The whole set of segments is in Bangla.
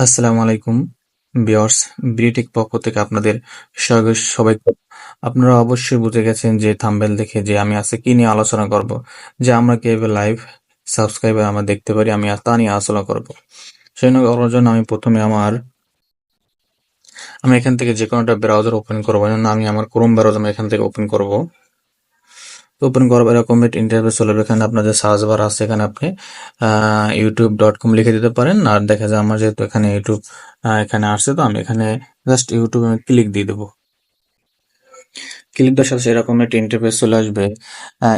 আসসালামু আলাইকুম বিয়ার্স ব্রিটেক পক্ষ থেকে আপনাদের সবাইকে আপনারা অবশ্যই বুঝে গেছেন যে থাম্বেল দেখে যে আমি আজকে কি নিয়ে আলোচনা করব, যে আমরা কীভাবে লাইভ সাবস্ক্রাইবার আমরা দেখতে পারি, আমি তা নিয়ে আলোচনা করব। সেই করার জন্য আমি প্রথমে আমার আমি এখান থেকে যে কোনো একটা ব্রাউজার ওপেন করব না আমি আমার ক্রোম ব্রাউজার এখান থেকে ওপেন করব। ওপেন করার এরকম ইন্টারভিউ চলে এখানে আপনার যে সার্চ বার আছে, এখানে আপনি ইউটিউব ডট কম লিখে দিতে পারেন। আর দেখা যায় আমার যেহেতু এখানে ইউটিউব এখানে আসছে, তো আমি এখানে জাস্ট ইউটিউবে আমি ক্লিক দিয়ে দেবো। ক্লিক দেওয়ার সাথে সেরকম একটা ইন্টারফেস চলে আসবে।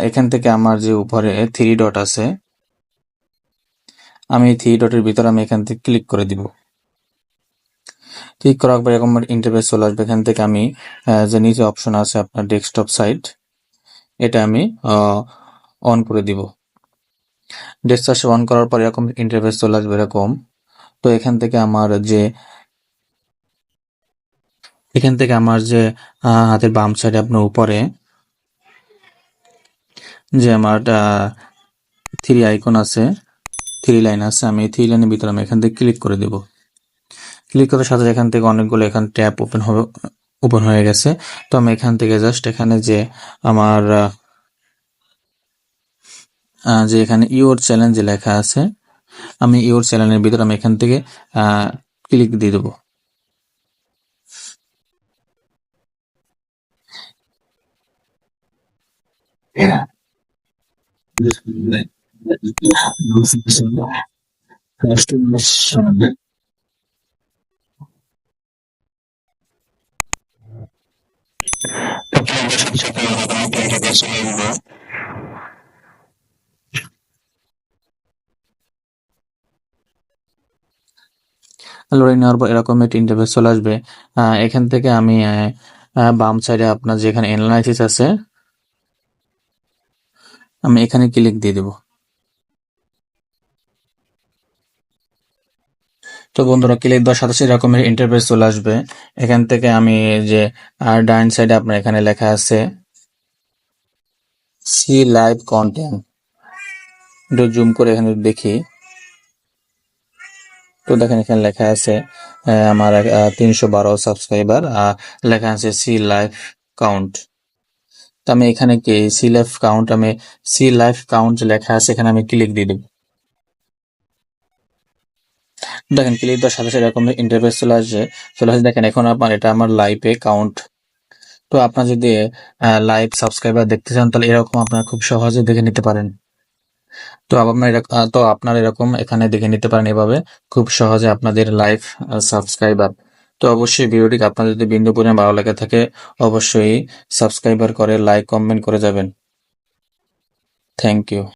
এখান থেকে আমার যে উপরে থ্রি ডট আছে, আমি থ্রি ডটের ভিতরে আমি এখান থেকে ক্লিক করে দিব। ক্লিক করার পর এরকম ইন্টারফেস চলে আসবে। এখান থেকে আমি যে নিচে অপশন আছে আপনার ডেস্কটপ সাইট এটা আমি অন করে দিব। ডেস্কটপ অন করার পর এরকম ইন্টারফেস চলে আসবে এরকম। তো এখান থেকে আমার যে, এখান থেকে আমার যে হাতের বাম সাইডে আপনার উপরে, যে আমার থ্রি আইকন আছে থ্রি লাইন আছে, আমি থ্রি লাইনের ভিতরে আমি এখান থেকে ক্লিক করে দেব। ক্লিক করার সাথে এখান থেকে অনেকগুলো এখান ট্যাপ ওপেন হবে ওপেন হয়ে গেছে। তো আমি এখান থেকে জাস্ট এখানে যে আমার যে এখানে ইওর চ্যালেঞ্জ লেখা আছে, আমি ইওর চ্যানেলের ভিতরে আমি এখান থেকে ক্লিক দিয়ে দেবো। Yeah. লড়াই নেওয়ার পর এরকম একটি ইন্টারফেস চলে আসবে। এখান থেকে আমি বাম সাইডে আপনার যেখানে অ্যানালাইসিস আছে, আমি এখানে ক্লিক দিয়ে দেব। তো বন্ধুরা, ক্লিক দেওয়ার সাথে এরকমের ইন্টারফেস চলে আসবে। এখান থেকে আমি যে আর ডাইন সাইডে আপনার এখানে লেখা আছে সি লাইভ কন্টেন্ট একটু জুম করে এখানে দেখি। তো দেখেন এখানে লেখা আছে আমার তিনশো বারো সাবস্ক্রাইবার লেখা আছে সি লাইফ কাউন্ট তো আমি এখানে কি সি লাইফ কাউন্ট আমি সি লাইফ কাউন্ট লেখা আছে, এখানে আমি ক্লিক দিয়ে দেবো। দেখেন ক্লিক দেওয়ার সাথে সাথে এরকম ইন্টারফেস চলে আসছে। চলে আসছে, দেখেন এখন আপনার এটা আমার লাইভে কাউন্ট তো আপনার যদি লাইভ সাবস্ক্রাইবার দেখতে চান, তাহলে এরকম আপনারা খুব সহজে দেখে নিতে পারেন। তো আপনার তো আপনার এরকম এখানে দেখে নিতে পারেন এভাবে। খুব সহজে আপনাদের লাইভ সাবস্ক্রাইবার তো অবশ্যই ভিডিওটি আপনার যদি বিন্দু পরিমাণ ভালো লেগে থাকে, অবশ্যই সাবস্ক্রাইবার করে লাইক কমেন্ট করে যাবেন। Thank you